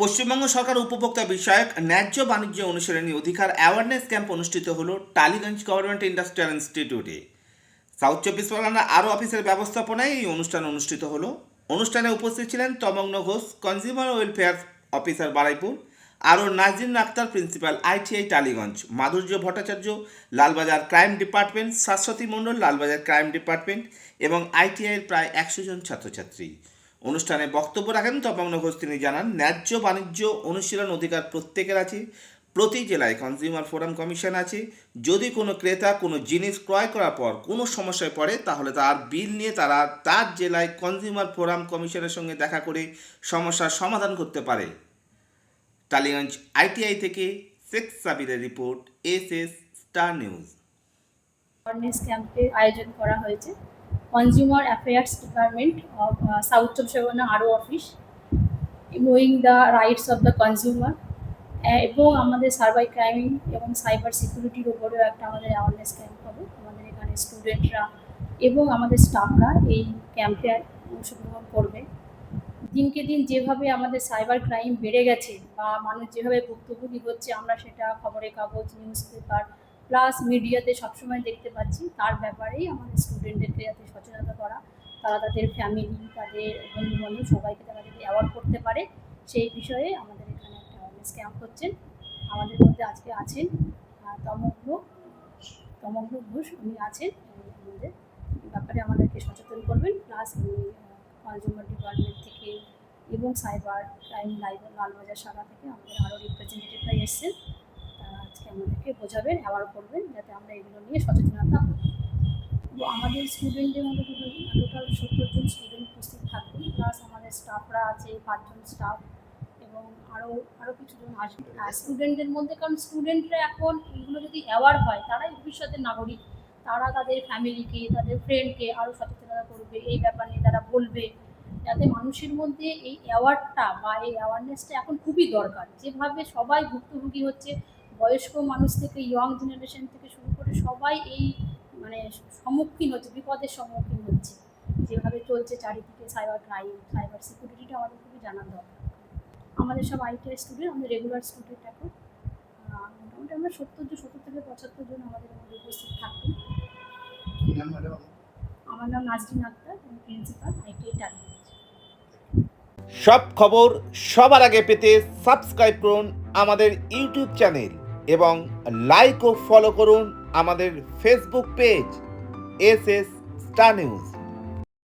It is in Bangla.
পশ্চিমবঙ্গ সরকার উপভোক্তা বিষয়ক ন্যায্য বাণিজ্য অনুশীলনী অধিকার অ্যাওয়ারনেস ক্যাম্প অনুষ্ঠিত হলো টালিগঞ্জ গভর্নমেন্ট ইন্ডাস্ট্রিয়াল ইনস্টিটিউটে সাউথ চব্বিশ পরগনা আরও অফিসের ব্যবস্থাপনায় এই অনুষ্ঠান অনুষ্ঠিত হলো। অনুষ্ঠানে উপস্থিত ছিলেন Tamagna Ghosh consumer welfare officer Baruipur, আরও Najin Akhtar principal ITI Tollygunge, Madhurya Bhattacharya, Lalbazar crime department Shashwati Mondal, Lalbazar crime department এবং আইটিআইয়ের প্রায় একশো জন ছাত্রছাত্রী। অনুষ্ঠানে বক্তব্য রাখেন তপগ্ন ঘোষ। তিনি জানান, ন্যায্য বাণিজ্য অনুশীলন অধিকার প্রত্যেকের আছে, প্রতি জেলায় কনজিউমার ফোরাম কমিশন আছে। যদি কোনো ক্রেতা কোনো জিনিস ক্রয় করার পর কোনো সমস্যায় পড়ে, তাহলে তার বিল নিয়ে তারা তার জেলায় কনজিউমার ফোরাম কমিশনের সঙ্গে দেখা করে সমস্যার সমাধান করতে পারে। টালিগঞ্জ আইটিআই থেকে Sheikh সাবিরের report, S S star news. আয়োজন করা হয়েছে। Consumer affairs department of south চব্বিশ পরগনা আরও office knowing the rights of the consumer এবং আমাদের সার্ভাই ক্রাইম এবং সাইবার সিকিউরিটির উপরেও একটা আমাদের অ্যাওয়ারনেস ক্যাম্প হবে। আমাদের এখানে স্টুডেন্টরা এবং আমাদের স্টাফরা এই ক্যাম্পে অংশগ্রহণ করবে। দিনকে দিন যেভাবে আমাদের সাইবার ক্রাইম বেড়ে গেছে বা মানুষ যেভাবে ভুক্তভোগী হচ্ছে, আমরা সেটা খবরের কাগজ নিউজ পেপার প্লাস মিডিয়াতে সবসময় দেখতে পাচ্ছি তার ব্যাপারেই আমাদের স্টুডেন্টদেরকে যাতে সচেতনতা করা তারা তাদের ফ্যামিলি তাদের বন্ধু বান্ধব সবাইকে তারা যদি অ্যাওয়ার্ড করতে পারে সেই বিষয়ে আমাদের এখানে একটা অ্যাওয়ারনেস ক্যাম্প হচ্ছেন। আমাদের মধ্যে আজকে আছেন আহ, তমগ্ন তমগ্ন ঘোষ উনি আছেন আমাদের ব্যাপারে আমাদেরকে সচেতন করবেন প্লাস উনি কনজিউমার ডিপার্টমেন্ট থেকে এবং সাইবার ক্রাইম লাইভ লালবাজার শাখা থেকে আমাদের আরও রিপ্রেজেন্টেটিভরা এসছেন। বোঝাবেন অ্যাওয়ার করবেন, যাতে আমরা এগুলো নিয়ে সচেতনতা আমাদের স্টুডেন্টদের মধ্যে টোটাল সত্তর জন স্টুডেন্ট উপস্থিত থাকবেন। প্লাস আমাদের স্টাফরা আছে, পাঁচজন স্টাফ এবং আরও আরও কিছুজন আসবে। আর স্টুডেন্টদের মধ্যে, কারণ স্টুডেন্টরা এখন এগুলো যদি অ্যাওয়ার হয়, তারাই ভবিষ্যতের নাগরিক। তারা তাদের ফ্যামিলিকে তাদের ফ্রেন্ডকে আরও সচেতনতা করবে, এই ব্যাপার নিয়ে তারা বলবে। যাতে মানুষের মধ্যে এই অ্যাওয়ার্ডটা বা এই অ্যাওয়ারনেসটা এখন খুবই দরকার। যেভাবে সবাই ভুক্তভোগী হচ্ছে বয়স্ক মানুষ থেকে ইয়ং জেনারেশন থেকে শুরু করে সবাই এই মানে সম্মুখীন হচ্ছে বিপদের সম্মুখীন হচ্ছে। যেভাবে চলছে চারিদিকে সাইবার ক্রাইম সাইবার সিকিউরিটিটা আমাদের খুবই জানার দরকার। আমাদের সব আইটিআই স্টুডেন্ট আমাদের রেগুলার স্টুডেন্ট এখন। মোটামুটি আমরা সত্তর জন সত্তর থেকে পঁচাত্তর জন আমাদের মধ্যে উপস্থিত থাকবেন। আমার নাম নাজরিন আক্তার আমি প্রিন্সিপাল আইটিআই টালিগঞ্জ সব খবর সবার আগে পেতে সাবস্ক্রাইব করুন আমাদের ইউটিউব চ্যানেল এবং লাইক ও ফলো করুন আমাদের Facebook page S S star news